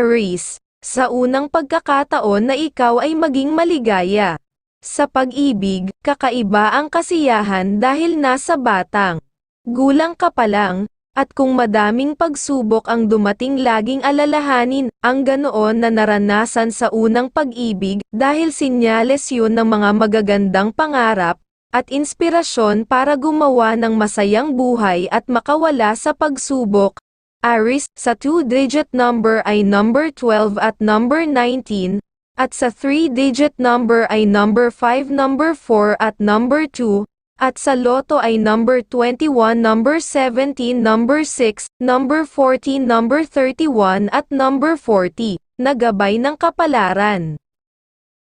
Aries, sa unang pagkakataon na ikaw ay maging maligaya. Sa pag-ibig, kakaiba ang kasiyahan dahil nasa batang. Gulang ka pa lang, at kung madaming pagsubok ang dumating laging alalahanin, ang ganoon na naranasan sa unang pag-ibig, dahil sinyales yun ng mga magagandang pangarap, at inspirasyon para gumawa ng masayang buhay at makawala sa pagsubok. Aris, sa two-digit number ay number 12 at number 19, at sa three-digit number ay number 5, number 4 at number 2, at sa loto ay number 21, number 17, number 6, number 14, number 31 at number 40, nagabay ng kapalaran.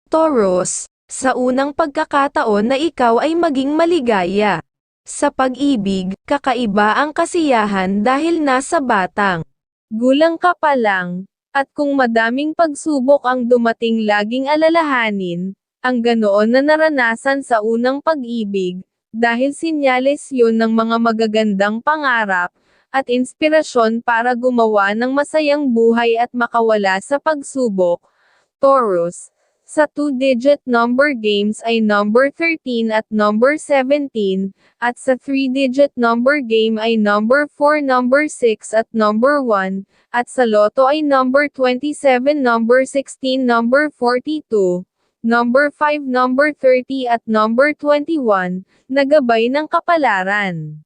Taurus, sa unang pagkakataon na ikaw ay maging maligaya. Sa pag-ibig, kakaiba ang kasiyahan dahil nasa batang. Gulang ka pa lang, at kung madaming pagsubok ang dumating laging alalahanin, ang ganoon na naranasan sa unang pag-ibig, dahil sinyales yun ng mga magagandang pangarap, at inspirasyon para gumawa ng masayang buhay at makawala sa pagsubok. Taurus, sa two-digit number games ay number 13 at number 17, at sa three-digit number game ay number 4, number 6 at number 1, at sa loto ay number 27, number 16, number 42, number 5, number 30 at number 21, nagabay ng kapalaran.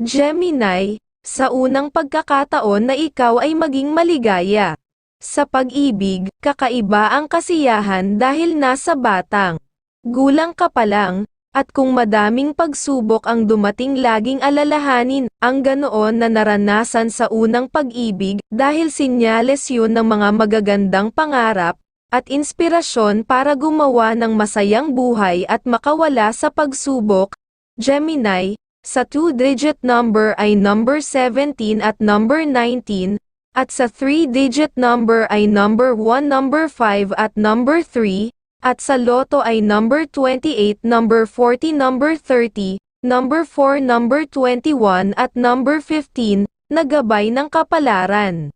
Gemini, sa unang pagkakataon na ikaw ay maging maligaya. Sa pag-ibig, kakaiba ang kasiyahan dahil nasa batang. Gulang ka pa lang, at kung madaming pagsubok ang dumating laging alalahanin, ang ganoon na naranasan sa unang pag-ibig, dahil sinyales yun ng mga magagandang pangarap, at inspirasyon para gumawa ng masayang buhay at makawala sa pagsubok. Gemini, sa two-digit number ay number 17 at number 19, at sa three-digit number ay number 1, number 5 at number 3, at sa loto ay number 28, number 40, number 30, number 4, number 21 at number 15, nagabay ng kapalaran.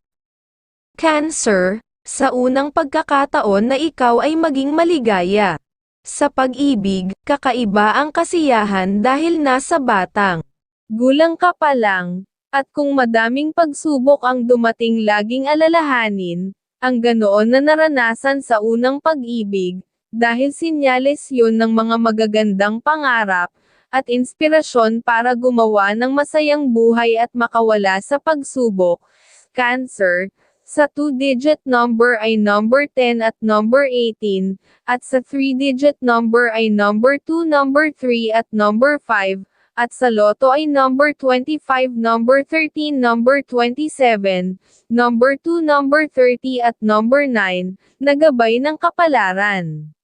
Cancer, sa unang pagkakataon na ikaw ay maging maligaya. Sa pag-ibig, kakaiba ang kasiyahan dahil nasa batang. Gulang ka pa lang, at kung madaming pagsubok ang dumating laging alalahanin, ang ganoon na naranasan sa unang pag-ibig, dahil sinyales yun ng mga magagandang pangarap, at inspirasyon para gumawa ng masayang buhay at makawala sa pagsubok. Cancer, sa two-digit number ay number 10 at number 18, at sa three-digit number ay number 2, number 3 at number 5, at sa loto ay number 25, number 13, number 27, number 2, number 30 at number 9, nagabay ng kapalaran.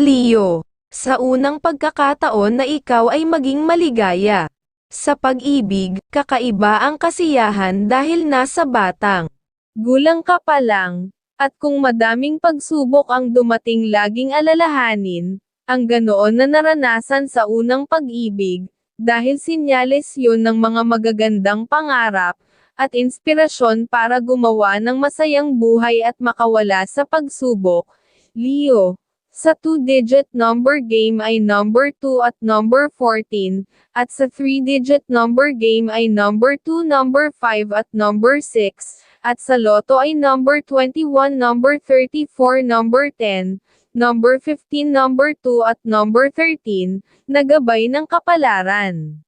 Leo, sa unang pagkakataon na ikaw ay maging maligaya. Sa pag-ibig, kakaiba ang kasiyahan dahil nasa batang. Gulang ka pa lang, at kung madaming pagsubok ang dumating laging alalahanin, ang ganoon na naranasan sa unang pag-ibig, dahil sinyales yun ng mga magagandang pangarap, at inspirasyon para gumawa ng masayang buhay at makawala sa pagsubok. Leo, sa two-digit number game ay number 2 at number 14, at sa three-digit number game ay number 2, number 5 at number 6, at sa loto ay number 21, number 34, number 10, number 15, number 2 at number 13, nagabay ng kapalaran.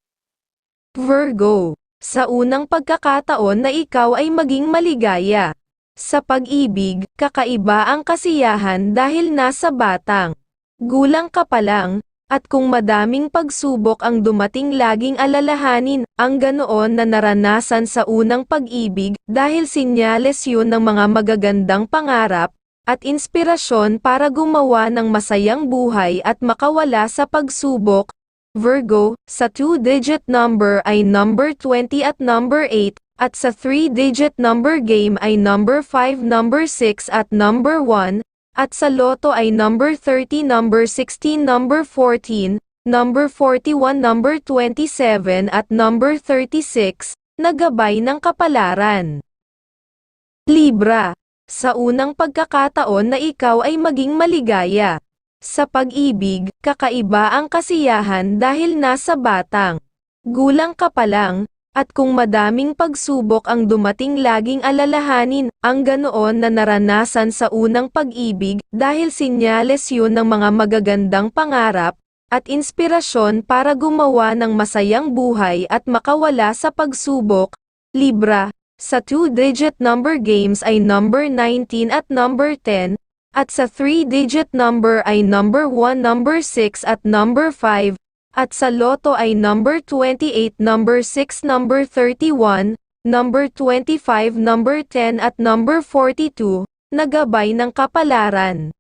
Virgo, sa unang pagkakataon na ikaw ay maging maligaya. Sa pag-ibig, kakaiba ang kasiyahan dahil nasa batang. Gulang ka pa lang, at kung madaming pagsubok ang dumating laging alalahanin, ang ganoon na naranasan sa unang pag-ibig, dahil sinyales yun ng mga magagandang pangarap, at inspirasyon para gumawa ng masayang buhay at makawala sa pagsubok. Virgo, sa two-digit number ay number 20 at number 8, at sa three-digit number game ay number 5, number 6 at number 1, at sa loto ay number 30, number 16, number 14, number 41, number 27 at number 36, nagabay ng kapalaran. Libra. Sa unang pagkakataon na ikaw ay maging maligaya. Sa pag-ibig, kakaiba ang kasiyahan dahil nasa batang. Gulang ka pa lang, at kung madaming pagsubok ang dumating laging alalahanin, ang ganoon na naranasan sa unang pag-ibig, dahil sinyales yun ng mga magagandang pangarap, at inspirasyon para gumawa ng masayang buhay at makawala sa pagsubok. Libra, sa two-digit number games ay number 19 at number 10, at sa three-digit number ay number 1, number 6 at number 5, at sa loto ay number 28, number 6, number 31, number 25, number 10 at number 42, nagabay ng kapalaran.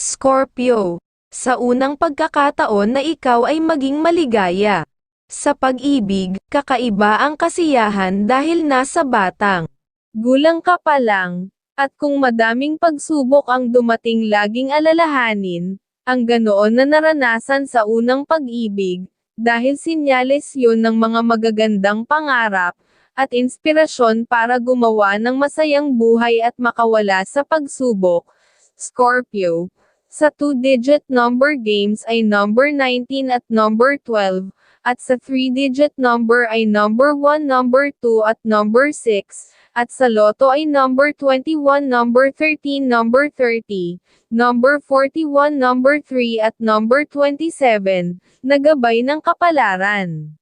Scorpio, sa unang pagkakataon na ikaw ay maging maligaya. Sa pag-ibig, kakaiba ang kasiyahan dahil nasa batang. Gulang ka pa lang, at kung madaming pagsubok ang dumating laging alalahanin, ang ganoon na naranasan sa unang pag-ibig, dahil sinyales yun ng mga magagandang pangarap, at inspirasyon para gumawa ng masayang buhay at makawala sa pagsubok. Scorpio. Sa two-digit number games ay number 19 at number 12, at sa three-digit number ay number 1, number 2 at number 6, at sa loto ay number 21, number 13, number 30, number 41, number 3 at number 27, nagabay ng kapalaran.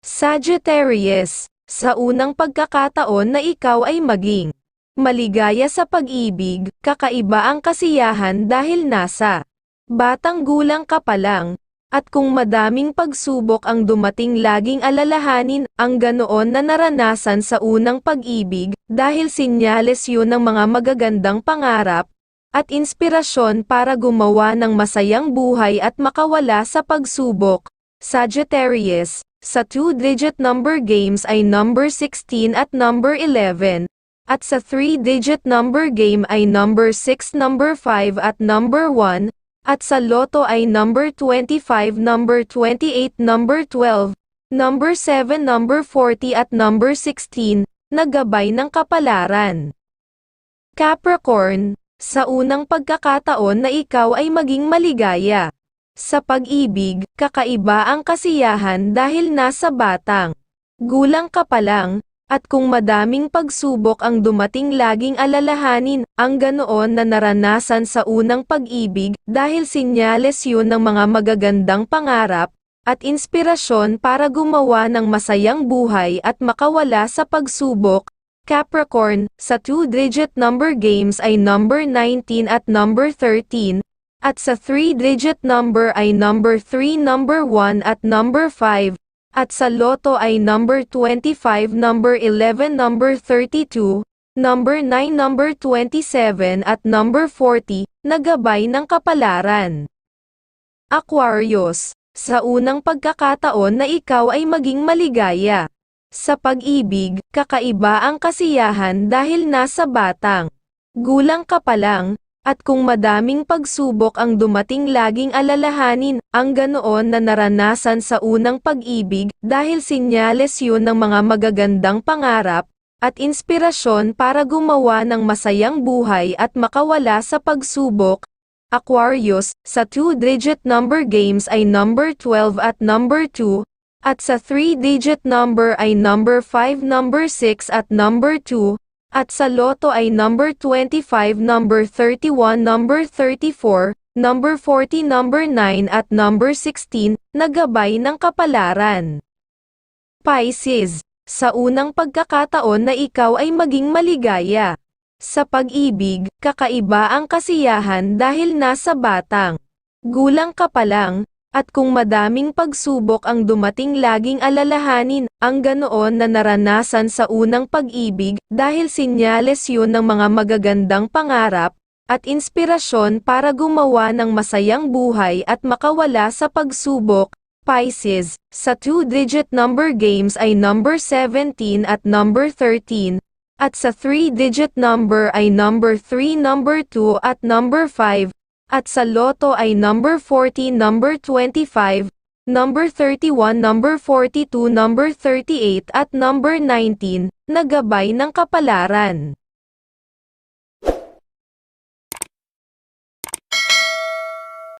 Sagittarius, sa unang pagkakataon na ikaw ay maging maligaya sa pag-ibig, kakaiba ang kasiyahan dahil nasa batang gulang ka pa lang, at kung madaming pagsubok ang dumating laging alalahanin, ang ganoon na naranasan sa unang pag-ibig, dahil sinyales yun ng mga magagandang pangarap, at inspirasyon para gumawa ng masayang buhay at makawala sa pagsubok. Sagittarius, sa two-digit number games ay number 16 at number 11, at sa three-digit number game ay number 6, number 5 at number 1, at sa loto ay number 25, number 28, number 12, number 7, number 40 at number 16, nagabay ng kapalaran. Capricorn, sa unang pagkakataon na ikaw ay maging maligaya. Sa pag-ibig, kakaiba ang kasiyahan dahil nasa batang. Gulang ka pa lang, at kung madaming pagsubok ang dumating laging alalahanin, ang ganoon na naranasan sa unang pag-ibig, dahil sinyales yun ng mga magagandang pangarap, at inspirasyon para gumawa ng masayang buhay at makawala sa pagsubok. Capricorn, sa two-digit number games ay number 19 at number 13, at sa three-digit number ay number 3, number 1 at number 5, at sa loto ay number 25, number 11, number 32, number 9, number 27 at number 40, nagabay ng kapalaran. Aquarius, sa unang pagkakataon na ikaw ay maging maligaya. Sa pag-ibig, kakaiba ang kasiyahan dahil nasa batang. Gulang ka pa lang, at kung madaming pagsubok ang dumating laging alalahanin, ang ganoon na naranasan sa unang pag-ibig, dahil sinyales yun ng mga magagandang pangarap, at inspirasyon para gumawa ng masayang buhay at makawala sa pagsubok. Aquarius, sa two-digit number games ay number 12 at number 2, at sa three-digit number ay number 5, number 6 at number 2, at sa loto ay number 25, number 31, number 34, number 40, number 9 at number 16, nagabay ng kapalaran. Pisces, sa unang pagkakataon na ikaw ay maging maligaya. Sa pag-ibig, kakaiba ang kasiyahan dahil nasa batang. Gulang ka pa lang, at kung madaming pagsubok ang dumating laging alalahanin, ang ganoon na naranasan sa unang pag-ibig, dahil sinyales yun ng mga magagandang pangarap, at inspirasyon para gumawa ng masayang buhay at makawala sa pagsubok. Pisces, sa two-digit number games ay number 17 at number 13, at sa three-digit number ay number 3, number 2 at number 5, at sa loto ay number 40, number 25, number 31, number 42, number 38 at number 19, na gabay ng kapalaran.